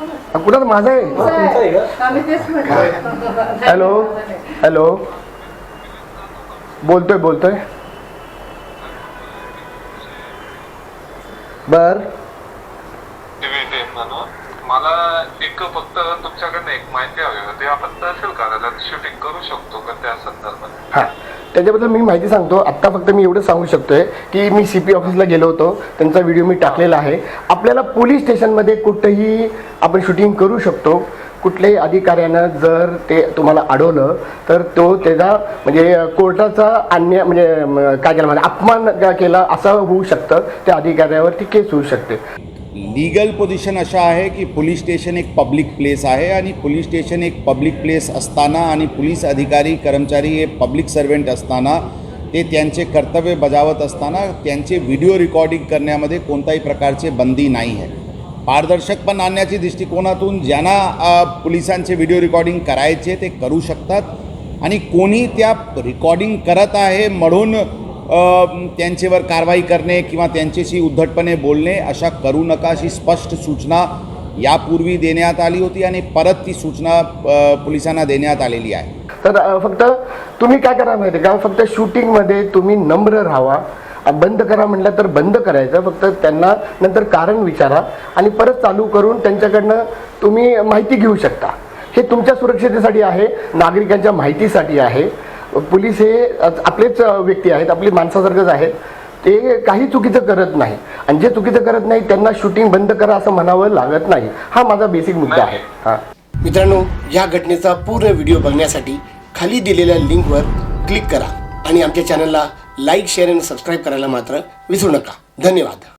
हा, कुठं माझा आहे. हॅलो. हॅलो. बोलतोय बोलतोय. बर. मला एक फक्त तुमच्याकडनं एक माहिती हवी होती. आपण तहसील कार्यालयात शूटिंग करू शकतो का त्या संदर्भात? हां. त्याच्याबद्दल मी माहिती सांगतो. आत्ता फक्त मी एवढं सांगू शकतोय की मी सी पी ऑफिसला गेलो होतो. त्यांचा व्हिडिओ मी टाकलेला आहे. आपल्याला पोलीस स्टेशनमध्ये कुठंही आपण शूटिंग करू शकतो. कुठल्याही अधिकाऱ्यानं जर ते तुम्हाला अडवलं तर तो त्याचा म्हणजे कोर्टाचा अन्य म्हणजे काय केला म्हणजे अपमान केला असं होऊ शकतं. त्या अधिकाऱ्यावरती केस होऊ शकते. लीगल पोझिशन अशा आहे की पोलीस स्टेशन एक पब्लिक प्लेस आहे आणि पोलीस स्टेशन एक पब्लिक प्लेस असताना आणि पोलीस अधिकारी कर्मचारी हे पब्लिक सर्वेंट असताना ते त्यांचे कर्तव्य बजावत असताना त्यांचे व्हिडिओ रेकॉर्डिंग करण्यामध्ये कोणत्याही प्रकारचे बंदी नाही आहे. पारदर्शक पण आणण्याच्या दृष्टिकोनातून ज्यांना पोलिसांचे व्हिडिओ रेकॉर्डिंग करायचे ते करू शकतात. आणि कोणी त्या रेकॉर्डिंग करत आहे म्हणून त्यांच्यावर कारवाई करणे किंवा त्यांच्याशी उद्धटपणे बोलणे अशा करू नका अशी स्पष्ट सूचना यापूर्वी देण्यात आली होती आणि परत ती सूचना पोलिसांना देण्यात आलेली आहे. तर फक्त तुम्ही काय करा माहिती आहे का? फक्त शूटिंगमध्ये तुम्ही नम्र राहावा बंद करा म्हटलं तर बंद करायचं. फक्त त्यांना नंतर कारण विचारा आणि परत चालू करून त्यांच्याकडनं तुम्ही माहिती घेऊ शकता. हे तुमच्या सुरक्षितेसाठी आहे नागरिकांच्या माहितीसाठी आहे. पोलीस हे आपलेच व्यक्ती आहेत आपली माणसासारखंच आहेत. ते काही चुकीचं करत नाही. आणि जे चुकीचं करत नाही त्यांना शूटिंग बंद करा असं म्हणावं लागत नाही. हा माझा बेसिक मुद्दा आहे. हा. मित्रांनो या घटनेचा पूर्ण व्हिडिओ बघण्यासाठी खाली दिलेल्या लिंकवर क्लिक करा. आणि आमच्या चॅनलला लाईक शेअर आणि सबस्क्राईब करायला मात्र विसरू नका. धन्यवाद.